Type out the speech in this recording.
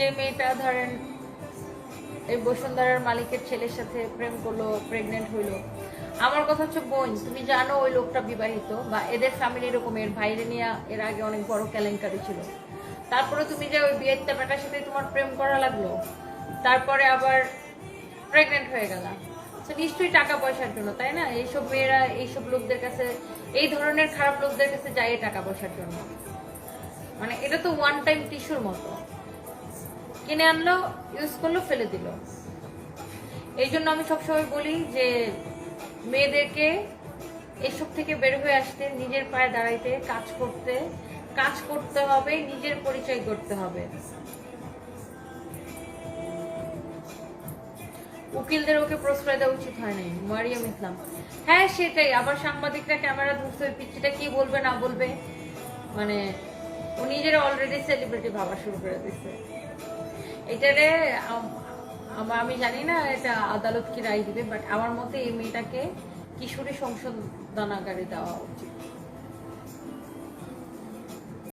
যে মেয়েটা ধরেন এই বসুন্ধরার মালিকের ছেলের সাথে প্রেম করল প্রেগনেন্ট হইল। আমার কথা হচ্ছে, বোন, তুমি জানো ওই লোকটা বিবাহিত বা এদের ফ্যামিলি এরকম, এর বাইরে নিয়ে এর আগে অনেক বড় কেলেঙ্কারি ছিল। তারপরে তুমি যে ওই বিয়ের টাকাটার সাথে তোমার প্রেম করা লাগল, তারপরে আবার প্রেগনেন্ট হয়ে গেল। তো নিশ্চয়ই টাকা পয়সার জন্য, তাই না? এইসব মেয়েরা, এইসব লোকদের কাছে, এই ধরনের খারাপ লোকদের কাছে যায় টাকা পয়সার জন্য। মানে এটা তো ওয়ান টাইম টিস্যুর মতো। কিনে আনলো ইউজ করল, ফেলে দিল। এই জন্য আমি সবসময় বলি যে, মেয়েদেরকে এসব থেকে বের হয়ে আসতে, নিজের পায়ে দাঁড়াইতে, কাজ করতে কাজ করতে হবে, নিজের পরিচয় করতে হবে। উকিলদের ওকে প্রশ্রয় দেওয়া উচিত হয় নাই, মারিয়াম ইসলাম। হ্যাঁ সেটাই, আবার সাংবাদিকরা ক্যামেরা ধরছে, ওই পিচ্ছিটা কি বলবে, না বলবে? মানে ও নিজের অলরেডি সেলিব্রিটি ভাবা শুরু করে দিচ্ছে এটারে আমি জানি না এটা আদালত কি রায় দিবে বাট আমার মতে এই মেয়েটাকে কিশোরী সংশোধনাগারে দেওয়া উচিত।